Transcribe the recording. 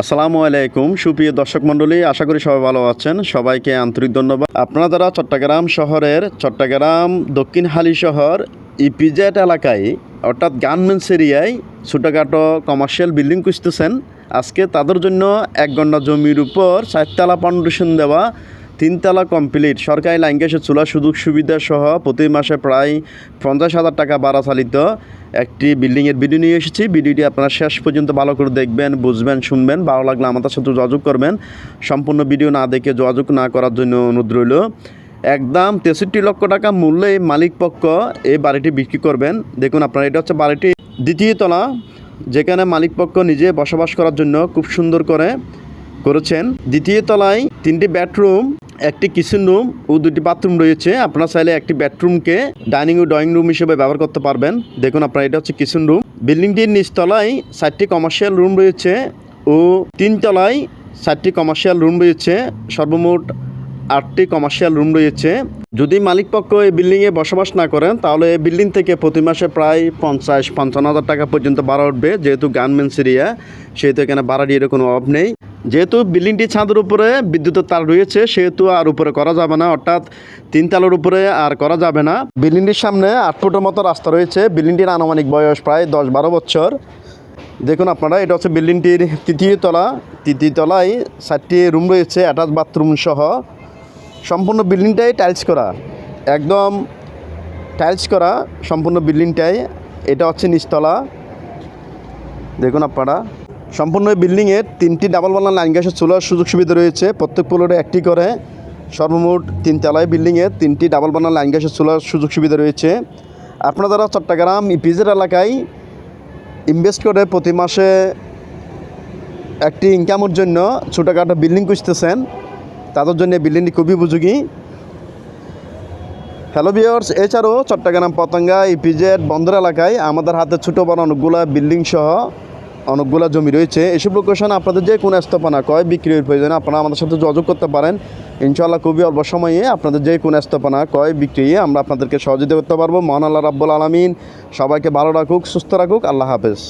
আসসালামু আলাইকুম, সুপ্রিয় দর্শক মণ্ডলী, আশা করি সবাই ভালো আছেন। সবাইকে আন্তরিক ধন্যবাদ। আপনারা যারা চট্টগ্রাম শহরের, চট্টগ্রাম দক্ষিণ হালি শহর ইপিজেট এলাকায়, অর্থাৎ গার্মেন্টস এরিয়ায় ছোটোখাটো কমার্শিয়াল বিল্ডিং খুঁজতেছেন, আজকে তাদের জন্য এক ঘণ্টা জমির উপর চারতলা ফাউন্ডেশন দেওয়া তিনতলা কমপ্লিট। সরকারি লাইন গ্যাসের চুলা সুযোগ সুবিধা সহ প্রতি মাসে প্রায় পঞ্চাশ হাজার টাকা ভাড়া চালিত একটি বিল্ডিংয়ের ভিডিও নিয়ে এসেছি। ভিডিওটি আপনারা শেষ পর্যন্ত ভালো করে দেখবেন, বুঝবেন, শুনবেন। ভালো লাগলে আমাদের সাথে যোগাযোগ করবেন। সম্পূর্ণ ভিডিও না দেখে যোগাযোগ না করার জন্য অনুরোধ রইল। একদম তেষট্টি লক্ষ টাকা মূল্যে মালিক পক্ষ এই বাড়িটি বিক্রি করবেন। দেখুন আপনারা, এটা হচ্ছে বাড়িটি দ্বিতীয় তলা, যেখানে মালিক পক্ষ নিজে বসবাস করার জন্য খুব সুন্দর করে করেছেন। দ্বিতীয় তলায় তিনটি বেডরুম একটি কিচেন রুম ও দুটি বাথরুম রয়েছে। আপনারা চাইলে একটি বেডরুমকে ডাইনিং ও ড্রয়িং রুম হিসেবে ব্যবহার করতে পারবেন। দেখুন আপনারা, এটা হচ্ছে কিচেন রুম বিল্ডিংটির নিচতলায় চারটি কমার্শিয়াল রুম রয়েছে ও তিনতলায় চারটি কমার্শিয়াল রুম রয়েছে। সর্বমোট আটটি কমার্শিয়াল রুম রয়েছে। যদি মালিক পক্ষ এই বিল্ডিংয়ে বসবাস না করেন, তাহলে এই বিল্ডিং থেকে প্রতি মাসে প্রায় পঞ্চাশ, পঞ্চান্ন হাজার টাকা পর্যন্ত ভাড়া উঠবে। যেহেতু গার্মেন্টস এরিয়া, সেহেতু এখানে ভাড়া দিয়ে কোনো অভাব নেই। যেহেতু বিল্ডিংটি ছাদের উপরে, বিদ্যুতের তার রয়েছে, সেহেতু আর উপরে করা যাবে না। অর্থাৎ তিন তালের উপরে আর করা যাবে না। বিল্ডিংটির সামনে আট ফুটের মতো রাস্তা রয়েছে। বিল্ডিংটির আনুমানিক বয়স প্রায় দশ বারো বছর। দেখুন আপনারা, এটা হচ্ছে বিল্ডিংটির তৃতীয় তলা। তৃতীয় তলায় চারটি রুম রয়েছে, অ্যাটাচ বাথরুম সহ। সম্পূর্ণ বিল্ডিংটাই টাইলস করা। একদম টাইলস করা সম্পূর্ণ বিল্ডিংটাই। এটা হচ্ছে নিচতলা। দেখুন আপনারা। সম্পূর্ণ বিল্ডিংয়ে তিনটি ডাবল বাংলা লাইন গ্যাসের চুলার সুযোগ সুবিধা রয়েছে। প্রত্যেক ফ্লোরে একটি করে সর্বমোট তিন তলায় বিল্ডিংয়ে তিনটি ডাবল বাংলা লাইন গ্যাসের চুলার সুযোগ সুবিধা রয়েছে। আপনারা চট্টগ্রাম ইপিজের এলাকায় ইনভেস্ট করে প্রতি মাসে একটি ইনকামের জন্য ছোটোখাটো বিল্ডিং খুঁজতেছেন, তাদের জন্য বিল্ডিংটি খুবই উপযোগী। হ্যালো ভিওর্স এছাড়াও চট্টগ্রাম, পতঙ্গা, ইপিজেড, বন্দর এলাকায় আমাদের হাতে ছোটো বড় অনেকগুলা বিল্ডিং সহ অনেকগুলো জমি রয়েছে। এসব লোকেশন আপনাদের যে কোনো স্থাপনা কয় বিক্রির প্রয়োজনে আপনারা আমাদের সাথে যোগাযোগ করতে পারেন। ইনশাল্লাহ খুবই অল্প সময়ে আপনাদের যে কোনো স্থাপনা কয় বিক্রি আমরা আপনাদেরকে সহযোগিতা করতে পারব। মহান আল্লাহ রাব্বুল আলমিন সবাইকে ভালো রাখুক, সুস্থ রাখুক। আল্লাহ হাফেজ।